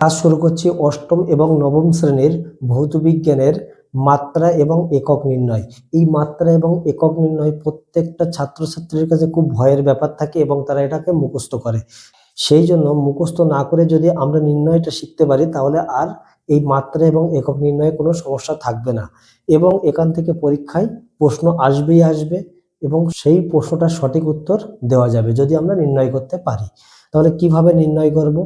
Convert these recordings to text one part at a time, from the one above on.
কাজ শুরু করছি অষ্টম এবং নবম শ্রেণির ভৌত বিজ্ঞানের মাত্রা এবং একক নির্ণয়। এই মাত্রা এবং একক নির্ণয় প্রত্যেকটা ছাত্রছাত্রীর কাছে খুব ভয়ের ব্যাপার থাকে এবং তারা এটাকে মুখস্থ করে। সেই জন্য মুখস্থ না করে যদি আমরা নির্ণয়টা শিখতে পারি, তাহলে আর এই মাত্রা এবং একক নির্ণয়ে কোনো সমস্যা থাকবে না এবং এখান থেকে পরীক্ষায় প্রশ্ন আসবেই আসবে এবং সেই প্রশ্নটার সঠিক উত্তর দেওয়া যাবে যদি আমরা নির্ণয় করতে পারি। তাহলে কীভাবে নির্ণয় করব?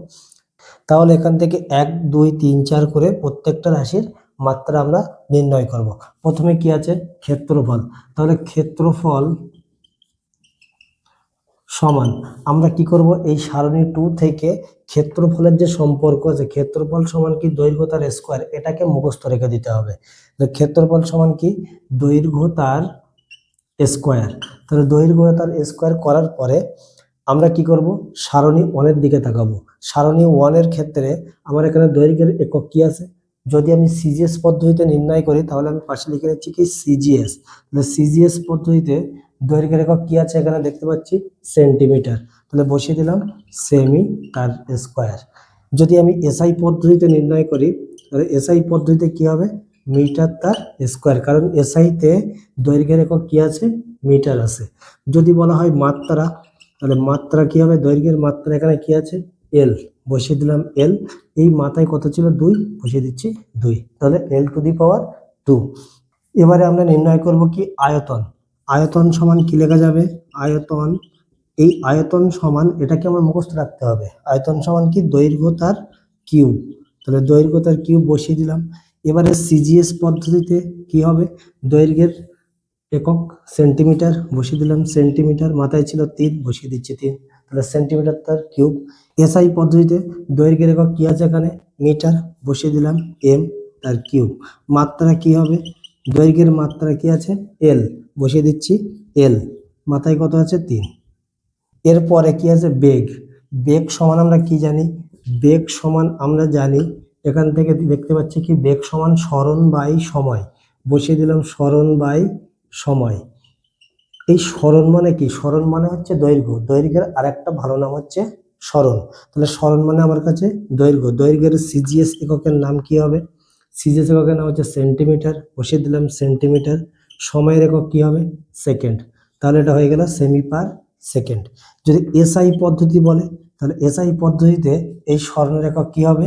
তাহলে এখান থেকে এক, দুই, তিন, চার করে প্রত্যেকটা রাশির মাত্রা আমরা নির্ণয় করব। প্রথমে কি আছে? ক্ষেত্রফল। তাহলে ক্ষেত্রফল সমান। আমরা কি করব? এই সারণী টু থেকে ক্ষেত্রফলের যে সম্পর্ক আছে, ক্ষেত্রফল সমান কি দৈর্ঘ্য তার স্কোয়ার? এটাকে মুখস্থ রেখে দিতে হবে। ক্ষেত্রফল সমান কি? দৈর্ঘ্য তার স্কোয়ার। তাহলে দৈর্ঘ্য তার স্কোয়ার করার পরে আমরা কি করব? সারণী ওয়ানের দিকে তাকাবো। সারণী ওয়ানের ক্ষেত্রে আমার এখানে দৈর্ঘ্যের একক কি আছে? যদি আমি সিজিএস পদ্ধতিতে নির্ণয় করি, তাহলে আমি পাশে লিখে নিচ্ছি কি? সিজিএস তাহলে সিজিএস পদ্ধতিতে দৈর্ঘ্যের একক কি আছে এখানে দেখতে পাচ্ছি? সেন্টিমিটার। তাহলে বসিয়ে দিলাম, সেমি তার স্কোয়ার। যদি আমি এসআই পদ্ধতিতে নির্ণয় করি, তাহলে এসআই পদ্ধতিতে কি হবে? মিটার তার স্কোয়ার। কারণ এসআইতে দৈর্ঘ্যের একক কি আছে? মিটার আছে। যদি বলা হয় মাত্রা তাহলে মাত্রা কি হবে? দৈর্ঘ্যের মাত্রা এখানে কি আছে? এল বসিয়ে দিলাম এল এই মাথায় কত ছিল? দুই। বসিয়ে দিচ্ছি দুই। তাহলে এল টু দি পাওয়ার টু এবারে আমরা নির্ণয় করব কি? আয়তন। আয়তন সমান কি লেখা যাবে? আয়তন। এই আয়তন সমান এটাকে আমার মুখস্থ রাখতে হবে। আয়তন সমান কি? দৈর্ঘ্য তার কিউব তাহলে দৈর্ঘ্য তার কিউব বসিয়ে দিলাম। এবারে সিজিএস পদ্ধতিতে কি হবে? দৈর্ঘ্যের একক সেন্টিমিটার বসিয়ে দিলাম। সেন্টিমিটার মাথায় ছিল তিন, বসিয়ে দিচ্ছি তিন। তাহলে সেন্টিমিটার তার কিউব। এসআই পদ্ধতিতে দৈর্ঘ্যের একক কী আছে এখানে? মিটার বসিয়ে দিলাম, এম তার কিউব। মাত্রা কি হবে? দৈর্ঘ্যের মাত্রা কি আছে? এল। বসিয়ে দিচ্ছি, এল। মাথায় কত আছে? তিন। এরপরে কি আছে? বেগ। বেগ সমান আমরা কি জানি? বেগ সমান আমরা জানি, এখান থেকে দেখতে পাচ্ছি কি, বেগ সমান স্মরণ বাই সময়। বসিয়ে দিলাম স্মরণ বাই সময়। এই স্মরণ মানে কি? স্মরণ মানে হচ্ছে দৈর্ঘ্য। দৈর্ঘ্যের আরেকটা ভালো নাম হচ্ছে স্মরণ। তাহলে স্মরণ মানে আমার কাছে দৈর্ঘ্য। দৈর্ঘ্যের সিজিএস এককের নাম কি হবে? সিজিএস এককের নাম হচ্ছে সেন্টিমিটার। বসিয়ে দিলাম সেন্টিমিটার। সময়ের একক কি হবে? সেকেন্ড। তাহলে এটা হয়ে গেল সেমি পার সেকেন্ড। যদি এসআই পদ্ধতি বলে, তাহলে এসআই পদ্ধতিতে এই স্মরণের একক কি হবে?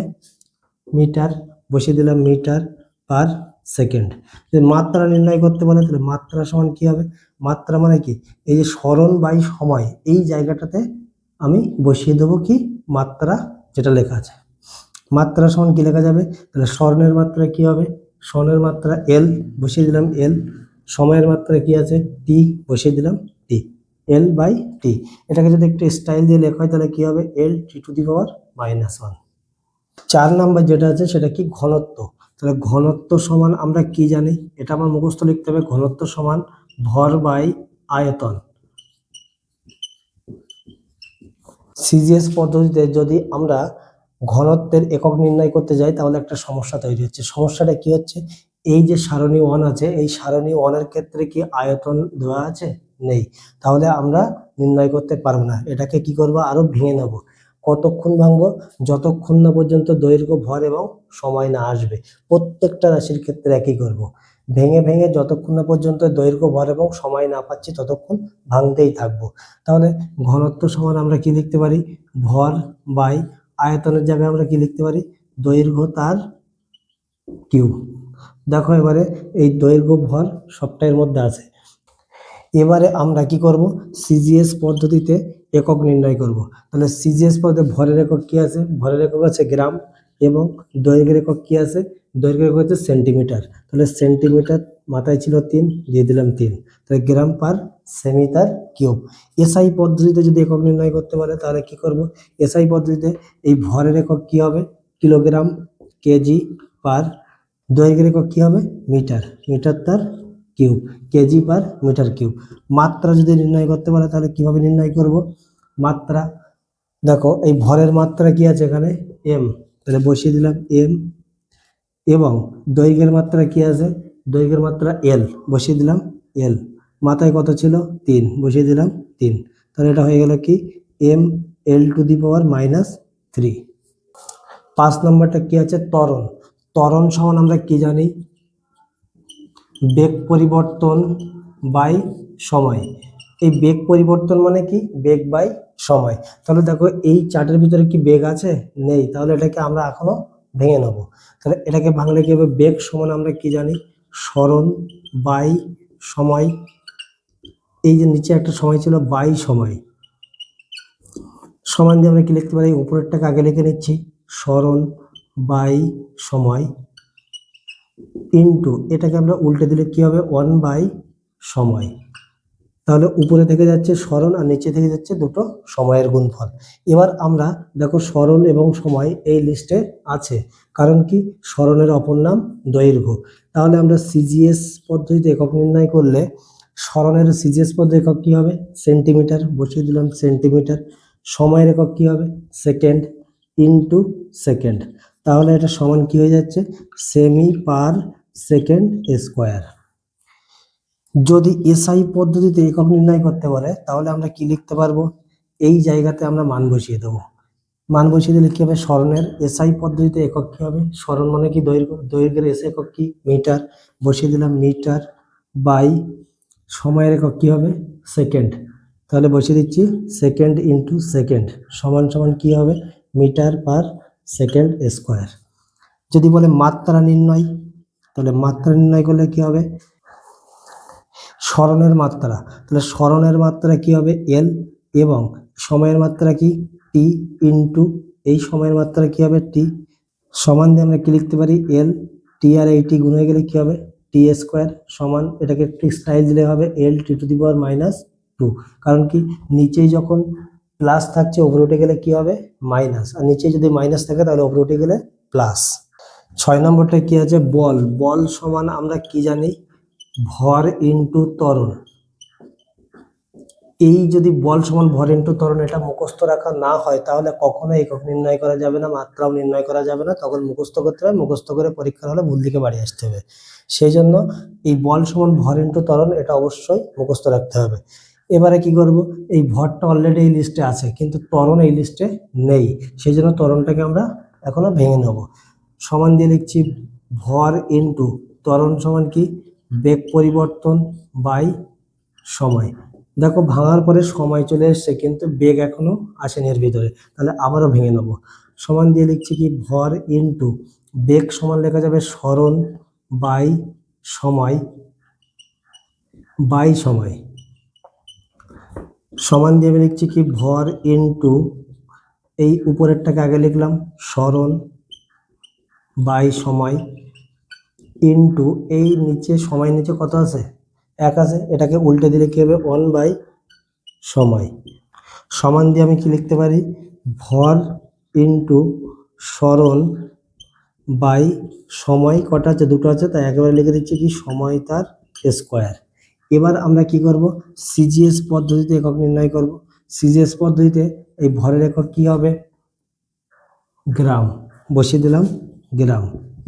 মিটার। বসিয়ে দিলাম মিটার পার সেকেন্ড। যদি মাত্রা নির্ণয় করতে বলে, তাহলে মাত্রা সমান কি হবে? মাত্রা মানে কি? এই যে স্মরণ বাই সময়, এই জায়গাটাতে আমি বসিয়ে দেবো কি? মাত্রা যেটা লেখা আছে। মাত্রা সমান কি লেখা যাবে? তাহলে স্বর্ণের মাত্রা কি হবে? স্বর্ণের মাত্রা এল বসিয়ে দিলাম এল সময়ের মাত্রা কি আছে? টি বসিয়ে দিলাম টি এল বাই টি এটাকে যদি একটু স্টাইল দিয়ে লেখা হয়, তাহলে কি হবে? L T to the power minus one চার নাম্বার যেটা আছে, সেটা কি? ঘনত্ব। তাহলে ঘনত্ব সমান আমরা কি জানি? এটা আমার মুখস্থ লিখতে হবে, ঘনত্ব সমান ভর বাই আয়তন। সিজিএস পদ্ধতিতে যদি আমরা ঘনত্বের একক নির্ণয় করতে যাই, তাহলে একটা সমস্যা তৈরি হচ্ছে। সমস্যাটা কি হচ্ছে? এই যে সারণী ওয়ান আছে, এই সারণী ওয়ানের ক্ষেত্রে কি আয়তন দেওয়া আছে? নেই। তাহলে আমরা নির্ণয় করতে পারব না। এটাকে কি করব? আরও ভেঙে নেব। কতক্ষণ ভাঙবো, যতক্ষণ না পর্যন্ত দৈর্ঘ্য, ভর এবং সময় না আসবে। প্রত্যেকটা রাশির ক্ষেত্রে একই করব। ভেঙে ভেঙে যতক্ষণ না পর্যন্ত দৈর্ঘ্য, ভর এবং সময় না পাচ্ছি, ততক্ষণ ভাঙতেই থাকব। তাহলে ঘনত্ব সমান আমরা কি লিখতে পারি? ভর বাই আয়তনের জায়গায় আমরা কি লিখতে পারি? দৈর্ঘ্য তার কিউব। দেখো এবারে এই দৈর্ঘ্য, ভর সবটার মধ্যে আছে। এবারে আমরা কি করব? সিজিএস পদ্ধতিতে একক নির্ণয় করব। তাহলে সিজিএস পদে ভরের একক কি আছে? ভরের একক আছে গ্রাম এবং দৈর্ঘ্যের একক কি আছে? দৈর্ঘ্যের একক হচ্ছে সেন্টিমিটার। তাহলে সেন্টিমিটার মাথায় ছিল তিন, দিয়ে দিলাম তিন। তাহলে গ্রাম পার সেমি তার কিউব। এসআই পদ্ধতিতে যদি একক নির্ণয় করতে পারে, তাহলে কি করব? এসআই পদ্ধতিতে এই ভরের একক কি হবে? কিলোগ্রাম কেজি পার দৈর্ঘ্যের একক কি হবে? মিটার। মিটার তার cube K G per metre cube. মাত্রা যদি নির্ণয় করতে পারে, তাহলে কীভাবে নির্ণয় করব? মাত্রা, দেখো, এই ভরের মাত্রা কি আছে এখানে? এম তাহলে বসিয়ে দিলাম এম এবং দৈর্ঘ্যের মাত্রা কি আছে? দৈর্ঘ্যের মাত্রা এল বসিয়ে দিলাম এল মাথায় কত ছিল? তিন। বসিয়ে দিলাম তিন। তাহলে এটা হয়ে গেল কি? M L to the power minus three পাঁচ নম্বরটা কি আছে? ত্বরণ। ত্বরণ সমান আমরা কি জানি? বেগ পরিবর্তন বাই সময়। এই বেগ পরিবর্তন মানে কি? বেগ বাই সময়। তাহলে দেখো এই চার্টের ভিতরে কি বেগ আছে? নেই। তাহলে এটাকে আমরা এখনও ভেঙে নেব। তাহলে এটাকে ভাঙলে কি হবে? বেগ সমান আমরা কি জানি? স্মরণ বাই সময়। এই যে নিচে একটা সময় ছিল বাই সময়। সমান দিয়ে আমরা কি লিখতে পারি? উপরেরটাকে আগে লিখে নিচ্ছি। স্মরণ বাই সময়। ইনটু এটাকে আমরা উল্টে দিলে কি হবে? ওয়ান বাই সময়। তাহলে উপরে থেকে যাচ্ছে স্মরণ আর নিচে থেকে যাচ্ছে দুটো সময়ের গুণফল। এবার আমরা দেখো স্মরণ এবং সময় এই লিস্টে আছে। কারণ কি? স্মরণের অপর নাম দৈর্ঘ্য। তাহলে আমরা সিজিএস পদ্ধতিতে একক নির্ণয় করলে স্মরণের সিজিএস পদ্ধতি একক কী হবে? সেন্টিমিটার বসিয়ে দিলাম সেন্টিমিটার সময়ের একক কী হবে? সেকেন্ড ইনটু সেকেন্ড তাহলে এটা সমান কি হয়ে যাচ্ছে? সেমি পার সেকেন্ড স্কোয়ার যদি এসআই পদ্ধতিতে একক নির্ণয় করতে পারে তাহলে আমরা কি লিখতে পারব? এই জায়গাতে আমরা মান বসিয়ে দেবো। মান বসিয়ে দিলে কি হবে? স্মরণের এসআই পদ্ধতিতে একক কি হবে? স্মরণ মানে কি? দৈর্ঘ্য, দৈর্ঘ্যের এস একক কি? মিটার। বসিয়ে দিলাম মিটার বাই সময়ের একক কি হবে? সেকেন্ড তাহলে বসিয়ে দিচ্ছি সেকেন্ড ইন্টু সেকেন্ড সমান সমান কি হবে? মিটার পার সেকেন্ড স্কোয়ার যদি বলে মাত্রা নির্ণয় তাহলে মাত্রা নির্ণয় করলে কি হবে? স্মরণের মাত্রা। তাহলে স্মরণের মাত্রা কি হবে? এল এবং সময়ের মাত্রা কি? টি ইনটু এই সময়ের মাত্রা কি হবে? টি সমান দিয়ে আমরা কি লিখতে পারি? এল টি আর এই টি গুণ হয়ে গেলে কি হবে? টি স্কোয়ার সমান, এটাকে একটু স্টাইল দিলে হবে L T to the power minus two কারণ কি? নিচেই যখন প্লাস থাকছে ওপরে উঠে গেলে কি হবে? মাইনাস আর নিচে যদি মাইনাস থাকে, তাহলে ওপরে উঠে গেলে প্লাস ছয় নম্বরটা কি আছে? বল। বল সমান আমরা কি জানি? ভর ইনটু ত্বরণ। এই যদি বল সমান ভর ইনটু ত্বরণ, এটা মুখস্থ রাখা না হয়, তাহলে কখনো একক নির্ণয় করা যাবে না, মাত্রাও নির্ণয় করা যাবে না, তখন মুখস্থ করতে হবে, মুখস্থ করে পরীক্ষার হলে ভুল দিকে বাড়ি আসতে হবে। সেই জন্য এই বল সমান ভর ইনটু তরণ এটা অবশ্যই মুখস্থ রাখতে হবে। এবারে কি করব? এই ভরটা অলরেডি এই লিস্টে আছে, কিন্তু ত্বরণ এই লিস্টে নেই। সেই জন্য তরণটাকে আমরা এখনও ভেঙে নেব। সমান দিয়ে লিখছি ভর ইনটু ত্বরণ সমান কি? বেগ পরিবর্তন বাই সময়। দেখো ভাঙার পরে সময় চলে এসছে, কিন্তু বেগ এখনও আসেনি এর ভিতরে। তাহলে আবারও ভেঙে নেব। সমান দিয়ে লিখছি কি? ভর ইনটু বেগ সমান লেখা যাবে স্মরণ বাই সময় বাই সময়। সমান দিয়ে আমি লিখছি কি? ভর ইনটু এই উপরেরটাকে আগে লিখলাম, স্মরণ বাই সময় ইনটু এই নিচে সময় নিচে কত আছে? এক আছে। এটাকে উল্টে দিলে কি হবে? ওয়ান বাই সময়। সমান দিয়ে আমি কি লিখতে পারি? ভর ইনটু স্মরণ বাই সময়। কটা আছে? দুটো আছে। তাই একেবারে লিখে দিচ্ছি কি? সময় তার স্কোয়ার এবার আমরা কি করব? সিজিএস পদ্ধতিতে একক নির্ণয় করব। সিজিএস পদ্ধতিতে এই ভরের একক কি হবে? গ্রাম। বসিয়ে দিলাম। গ্রাম।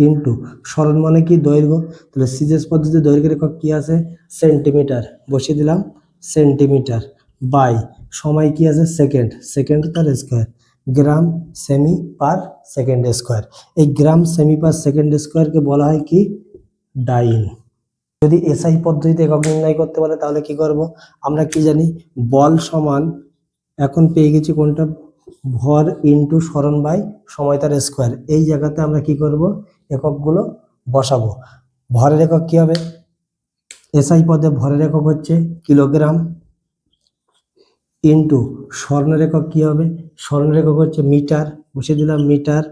ইন্টু স্মরণ মানে কি দৈর্ঘ্য? তাহলে সিজেস পদ্ধতিতে দৈর্ঘ্যের একক কী আছে? সেন্টিমিটার। বসিয়ে দিলাম, সেন্টিমিটার বাই। সময় কি আছে? সেকেন্ড। সেকেন্ড তার স্কোয়ার। গ্রাম সেমি পার সেকেন্ড স্কোয়ার। এই গ্রাম সেমি পার সেকেন্ড স্কোয়ারকে বলা হয় কি? ডাইন। যদি এসআই পদ্ধতিতে একক নির্ণয় করতে বলে তাহলে কি করব? আমরা কি জানি? বল সমান, এখন পেয়ে গেছি কোনটা? ভর ইনটু স্মরণ বাই সময় তার স্কোয়ার এই জায়গাতে আমরা কি করব? এককগুলো বসাবো। ভরের একক কি হবে? এসআই পদে ভরের একক হচ্ছে কিলোগ্রাম ইনটু স্বর্ণের একক কি হবে? স্বর্ণের একক হচ্ছে মিটার। বসিয়ে দিলাম মিটার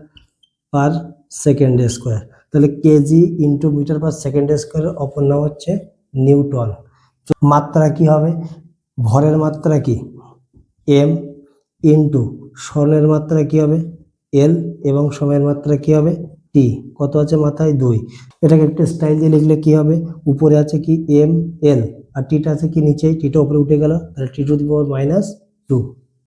পার সেকেন্ড স্কোয়ার তাহলে K G into metre per second স্কোয়ারের অপর নাম হচ্ছে নিউটন। মাত্রা কি হবে? ভরের মাত্রা কি? এম ইন্টু স্বর্ণের মাত্রা কি হবে? এল এবং সময়ের মাত্রা কি হবে? টি। কত আছে মাথায়? দুই। এটাকে একটু স্টাইল দিয়ে লিখলে কি হবে? উপরে আছে কি? এম, এল। আর টিটা আছে কি? নিচে টিটা উপরে উঠে গেল। তাহলে T to the minus two.